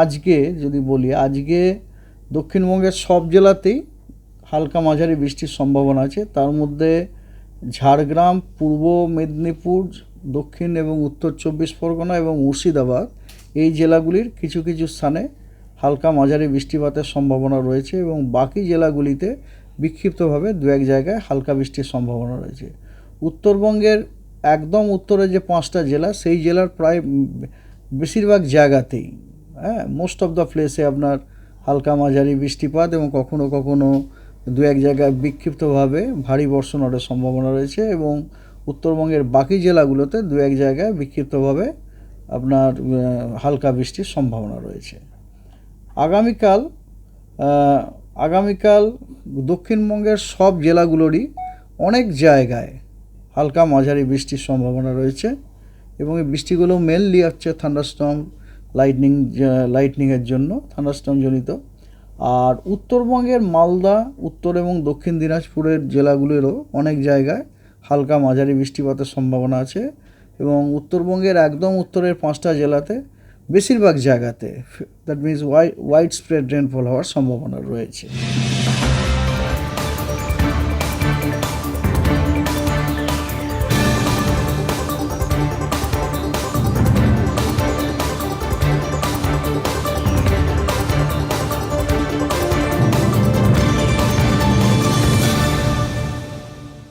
আজকে যদি বলি, আজকে দক্ষিণবঙ্গের সব জেলাতেই হালকা মাঝারি বৃষ্টির সম্ভাবনা আছে। তার মধ্যে ঝাড়গ্রাম, পূর্ব মেদিনীপুর, দক্ষিণ এবং উত্তর চব্বিশ পরগনা এবং মুর্শিদাবাদ এই জেলাগুলির কিছু কিছু স্থানে হালকা মাঝারি বৃষ্টিপাতের সম্ভাবনা রয়েছে এবং বাকি জেলাগুলিতে বিক্ষিপ্তভাবে দু এক জায়গায় হালকা বৃষ্টির সম্ভাবনা রয়েছে। উত্তরবঙ্গের একদম উত্তরে যে পাঁচটা জেলা, সেই জেলার প্রায় বেশিরভাগ জায়গাতেই হ্যাঁ মোস্ট অফ দ্য প্লেসে আপনার হালকা মাঝারি বৃষ্টিপাত এবং কখনো কখনো দু এক জায়গায় বিক্ষিপ্তভাবে ভারী বর্ষণ হওয়ার সম্ভাবনা রয়েছে এবং উত্তরবঙ্গের বাকি জেলাগুলোতে দু এক জায়গায় বিক্ষিপ্তভাবে আপনার হালকা বৃষ্টির সম্ভাবনা রয়েছে। আগামীকাল আগামীকাল দক্ষিণবঙ্গের সব জেলাগুলোরই অনেক জায়গায় হালকা মাঝারি বৃষ্টির সম্ভাবনা রয়েছে এবং এই বৃষ্টিগুলো মেনলি হচ্ছে থান্ডারস্টর্ম লাইটনিং লাইটনিংয়ের জন্য থান্ডারস্টর্ম জনিত। আর উত্তরবঙ্গের মালদা, উত্তর এবং দক্ষিণ দিনাজপুরের জেলাগুলোরও অনেক জায়গায় হালকা মাঝারি বৃষ্টিপাতের সম্ভাবনা আছে এবং উত্তরবঙ্গের একদম উত্তরের পাঁচটা জেলাতে বেশিরভাগ জায়গাতে that means why wide spread rainfall হওয়ার সম্ভাবনা রয়েছে।